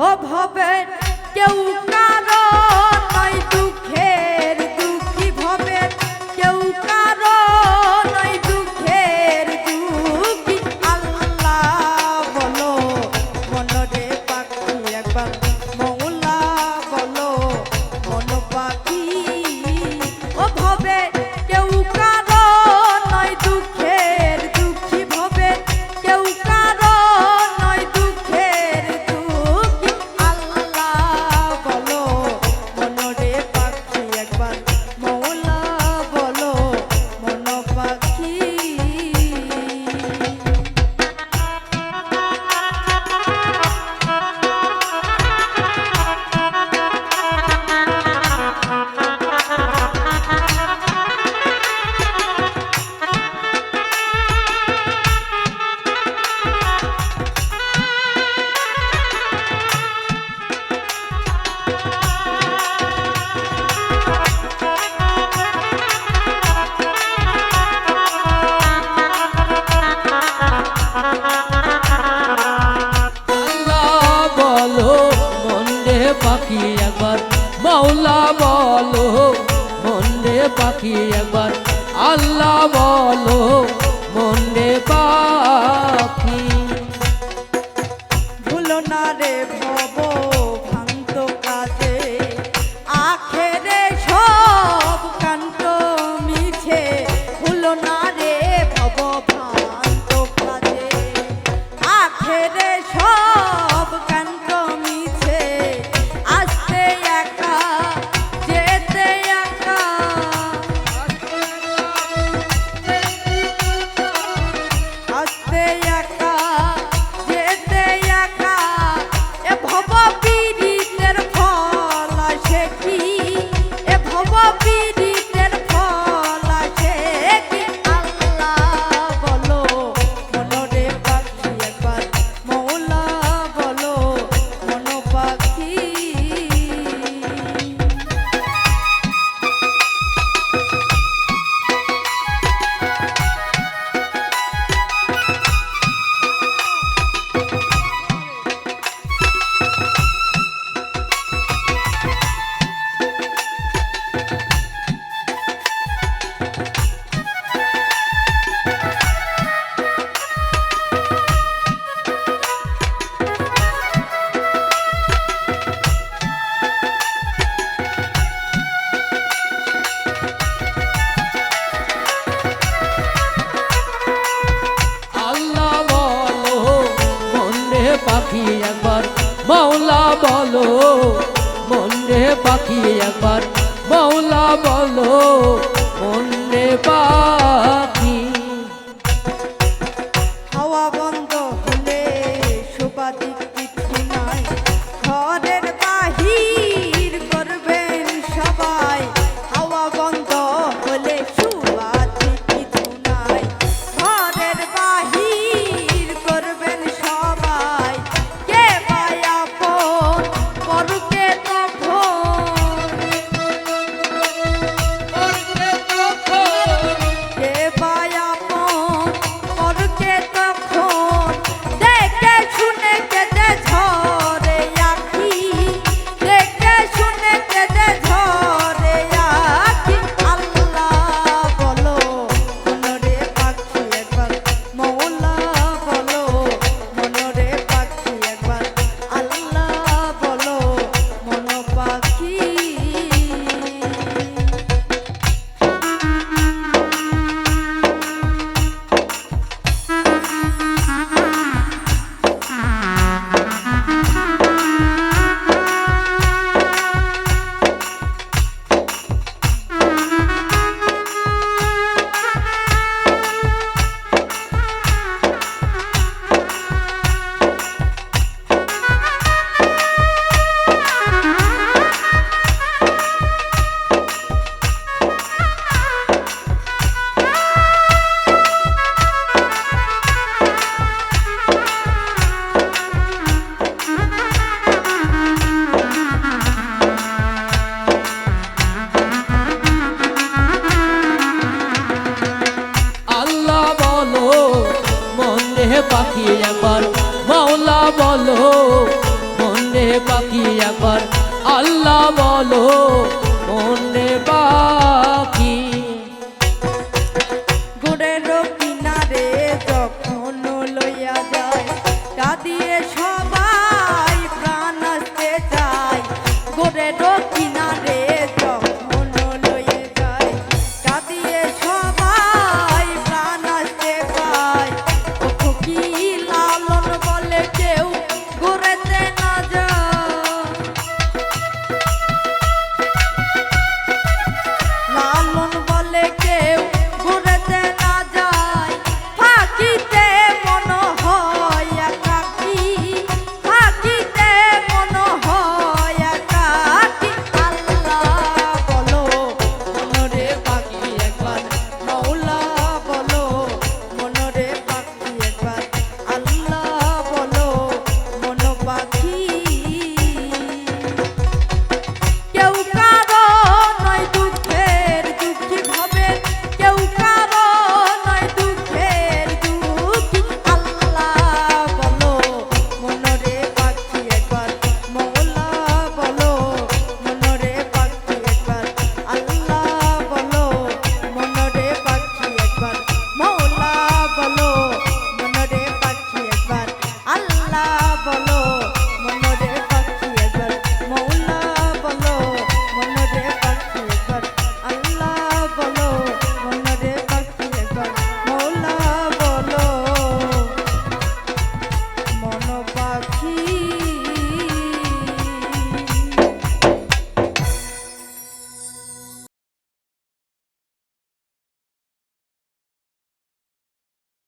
অভাবের কেউ কারণ মৌলা বলো মন্দে পাখি একবার আল্লাহ বলো মন্দে পাখি। রে পাখি একবার মৌলা বলো মন পাখি? মনে পাখি একবার আল্লাহ বলো, মনে পাখি গোড়ের কিনারে যখন লইয়া যায় তা দিয়ে সবাই